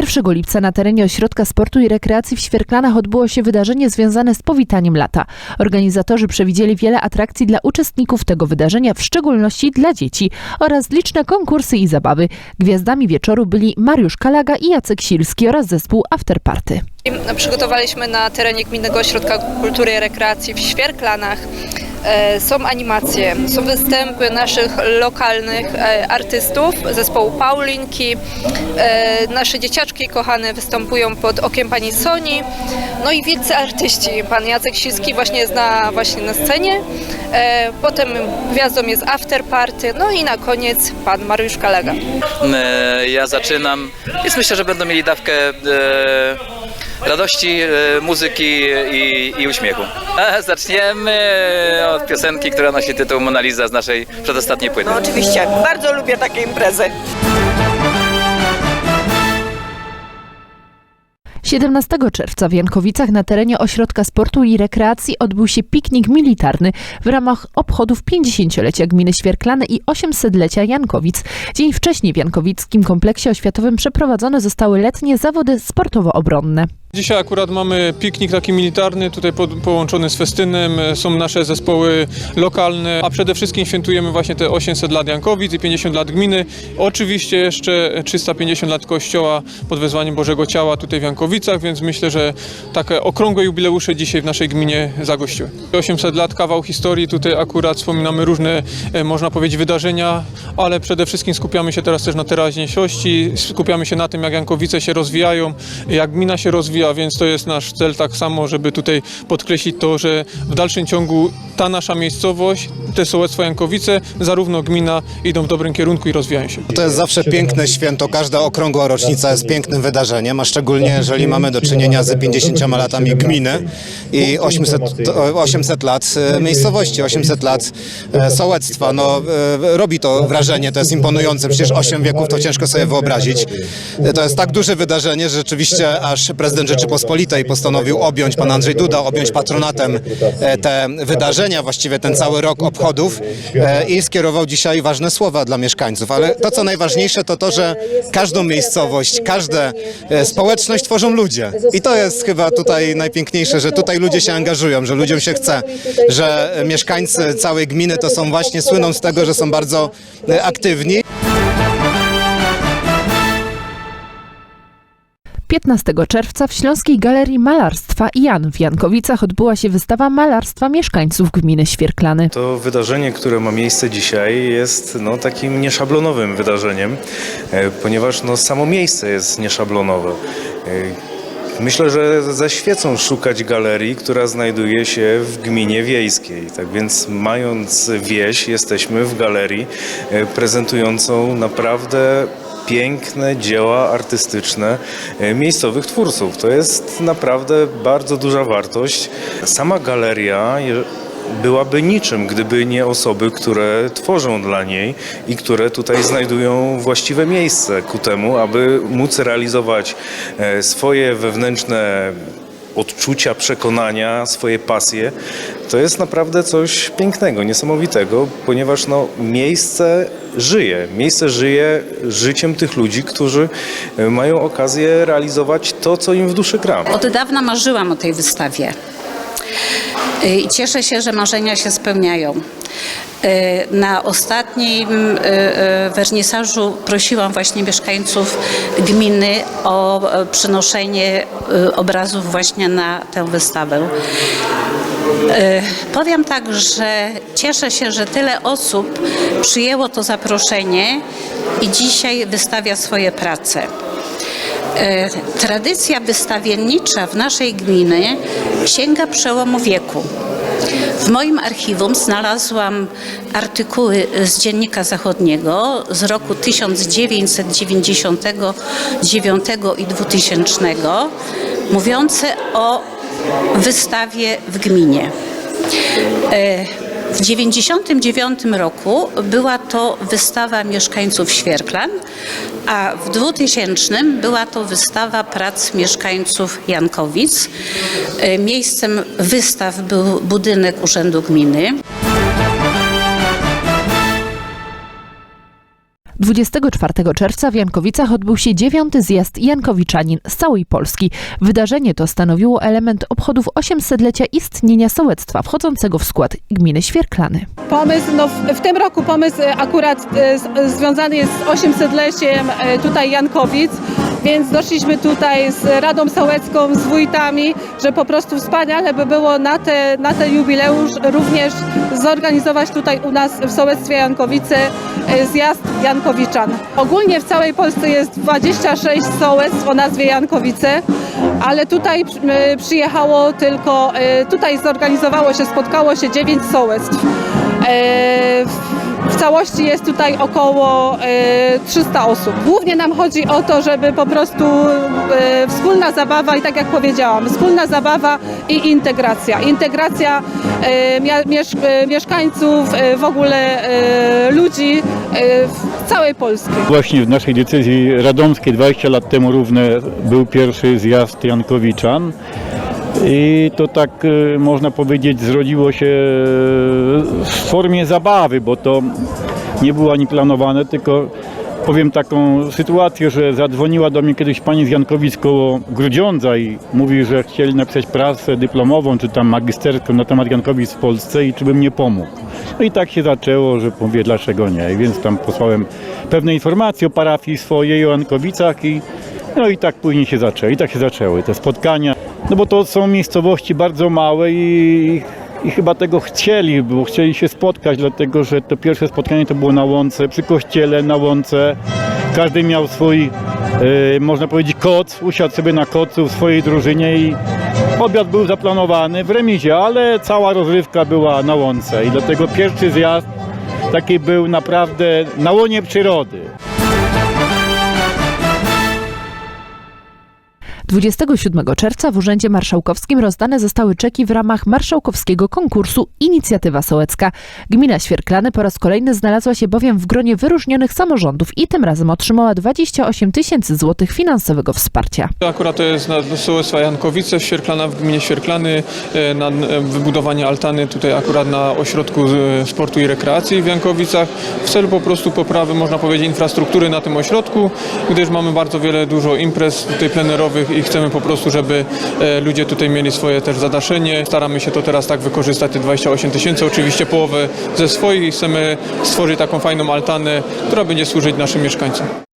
1 lipca na terenie Ośrodka Sportu i Rekreacji w Świerklanach odbyło się wydarzenie związane z powitaniem lata. Organizatorzy przewidzieli wiele atrakcji dla uczestników tego wydarzenia, w szczególności dla dzieci, oraz liczne konkursy i zabawy. Gwiazdami wieczoru byli Mariusz Kalaga i Jacek Silski oraz zespół Afterparty. Przygotowaliśmy na terenie Gminnego Ośrodka Kultury i Rekreacji w Świerklanach. E, Są animacje, są występy naszych lokalnych e, artystów, zespołu Paulinki. E, Nasze dzieciaczki kochane występują pod okiem pani Soni. No i wielcy artyści. Pan Jacek Silski właśnie jest na, właśnie na scenie. Potem gwiazdą jest Afterparty. No i na koniec pan Mariusz Kalega. Ja zaczynam, więc myślę, że będą mieli dawkę radości, e, muzyki i, i uśmiechu. A zaczniemy od piosenki, która nosi tytuł Mona Lisa z naszej przedostatniej płyty. No oczywiście, bardzo lubię takie imprezy. 17 czerwca w Jankowicach na terenie Ośrodka Sportu i Rekreacji odbył się piknik militarny w ramach obchodów 50-lecia gminy Świerklany i 800-lecia Jankowic. Dzień wcześniej w Jankowickim Kompleksie Oświatowym przeprowadzone zostały letnie zawody sportowo-obronne. Dzisiaj akurat mamy piknik taki militarny, tutaj po, połączony z festynem. Są nasze zespoły lokalne, a przede wszystkim świętujemy właśnie te 800 lat Jankowic i 50 lat gminy. Oczywiście jeszcze 350 lat kościoła pod wezwaniem Bożego Ciała tutaj w Jankowicach, więc myślę, że takie okrągłe jubileusze dzisiaj w naszej gminie zagościły. 800 lat, kawał historii, tutaj akurat wspominamy różne, e, można powiedzieć, wydarzenia, ale przede wszystkim skupiamy się teraz też na teraźniejszości, skupiamy się na tym, jak Jankowice się rozwijają, jak gmina się rozwija, więc to jest nasz cel tak samo, żeby tutaj podkreślić to, że w dalszym ciągu ta nasza miejscowość, te sołectwo Jankowice, zarówno gmina idą w dobrym kierunku i rozwijają się. To jest zawsze piękne święto, każda okrągła rocznica jest pięknym wydarzeniem, a szczególnie jeżeli mamy do czynienia z 50 latami gminy i 800, 800 lat e, miejscowości, 800 lat e, sołectwa. No, e, robi to wrażenie, to jest imponujące, przecież 8 wieków to ciężko sobie wyobrazić. To jest tak duże wydarzenie, że rzeczywiście aż prezydent Rzeczypospolitej postanowił objąć, pan Andrzej Duda, objąć patronatem e, te wydarzenia, właściwie ten cały rok obchodów e, i skierował dzisiaj ważne słowa dla mieszkańców. Ale to, co najważniejsze, to to, że każdą miejscowość, każdą społeczność tworzą ludzie. I to jest chyba tutaj najpiękniejsze, że tutaj ludzie się angażują, że ludziom się chce, że e, mieszkańcy całej gminy to są właśnie, słyną z tego, że są bardzo e, aktywni. 15 czerwca w Śląskiej Galerii Malarstwa Jan w Jankowicach odbyła się wystawa malarstwa mieszkańców gminy Świerklany. To wydarzenie, które ma miejsce dzisiaj jest no, takim nieszablonowym wydarzeniem, e, ponieważ no, samo miejsce jest nieszablonowe. E, Myślę, że ze świecą szukać galerii, która znajduje się w gminie wiejskiej. Tak więc mając wieś, jesteśmy w galerii e, prezentującą naprawdę piękne dzieła artystyczne e, miejscowych twórców. To jest naprawdę bardzo duża wartość. Sama galeria byłaby niczym, gdyby nie osoby, które tworzą dla niej i które tutaj znajdują właściwe miejsce ku temu, aby móc realizować e, swoje wewnętrzne odczucia, przekonania, swoje pasje. To jest naprawdę coś pięknego, niesamowitego, ponieważ no, miejsce żyje. Miejsce żyje życiem tych ludzi, którzy e, mają okazję realizować to, co im w duszy gra. Od dawna marzyłam o tej wystawie. Y, I cieszę się, że marzenia się spełniają. Y, Na ostatnim wernisażu prosiłam właśnie mieszkańców gminy o e, przynoszenie obrazów właśnie na tę wystawę. Y, Powiem tak, że cieszę się, że tyle osób przyjęło to zaproszenie i dzisiaj wystawia swoje prace. E, Tradycja wystawiennicza w naszej gminy sięga przełomu wieku. W moim archiwum znalazłam artykuły z Dziennika Zachodniego z roku 1999 i 2000 mówiące o wystawie w gminie. E, W 1999 roku była to wystawa mieszkańców Świerklan, a w 2000 była to wystawa prac mieszkańców Jankowic. E, Miejscem wystaw był budynek Urzędu Gminy. 24 czerwca w Jankowicach odbył się dziewiąty zjazd Jankowiczanin z całej Polski. Wydarzenie to stanowiło element obchodów 800-lecia istnienia sołectwa wchodzącego w skład gminy Świerklany. Pomysł, no w, w tym roku pomysł akurat e, z, związany jest z 800-leciem e, tutaj Jankowic, więc doszliśmy tutaj z Radą Sołecką, z wójtami, że po prostu wspaniale by było na, te, na ten jubileusz również zorganizować tutaj u nas w sołectwie Jankowice e, zjazd Jankowiczan. Ogólnie w całej Polsce jest 26 sołectw o nazwie Jankowice, ale tutaj e, przyjechało tylko, e, tutaj zorganizowało się, spotkało się 9 sołectw. W- całości jest tutaj około e, 300 osób. Głównie nam chodzi o to, żeby po prostu e, wspólna zabawa i tak jak powiedziałam, wspólna zabawa i integracja. Integracja e, mieszkańców, w ogóle ludzi w całej Polski. Właśnie w naszej decyzji radomskiej 20 lat temu równe był pierwszy zjazd Jankowiczan. I to tak e, można powiedzieć zrodziło się w formie zabawy, bo to nie było ani planowane, tylko powiem taką sytuację, że zadzwoniła do mnie kiedyś pani z Jankowic koło Grudziądza i mówi, że chcieli napisać pracę dyplomową czy tam magisterską na temat Jankowic w Polsce i czy bym nie pomógł. No i tak się zaczęło, że mówię dlaczego nie. I więc tam posłałem pewne informacje o parafii swojej, o Jankowicach i no i tak później się zaczęło. I tak się zaczęły te spotkania. No bo to są miejscowości bardzo małe i, i chyba tego chcieli, bo chcieli się spotkać, dlatego że to pierwsze spotkanie to było na łące, przy kościele na łące. Każdy miał swój, e, można powiedzieć, koc, usiadł sobie na kocu w swojej drużynie i obiad był zaplanowany w remizie, ale cała rozrywka była na łące i dlatego pierwszy zjazd taki był naprawdę na łonie przyrody. 27 czerwca w Urzędzie Marszałkowskim rozdane zostały czeki w ramach marszałkowskiego konkursu Inicjatywa Sołecka. Gmina Świerklany po raz kolejny znalazła się bowiem w gronie wyróżnionych samorządów i tym razem otrzymała 28 tysięcy złotych finansowego wsparcia. Akurat to jest na sołectwa Jankowice, Świerklana w gminie Świerklany, e, na e, wybudowanie altany tutaj akurat na ośrodku e, sportu i rekreacji w Jankowicach w celu po prostu poprawy, można powiedzieć, infrastruktury na tym ośrodku, gdyż mamy bardzo wiele, dużo imprez tutaj plenerowych i chcemy po prostu, żeby e, ludzie tutaj mieli swoje też zadaszenie. Staramy się to teraz tak wykorzystać, te 28 tysięcy, oczywiście połowę ze swoich. Chcemy stworzyć taką fajną altanę, która będzie służyć naszym mieszkańcom.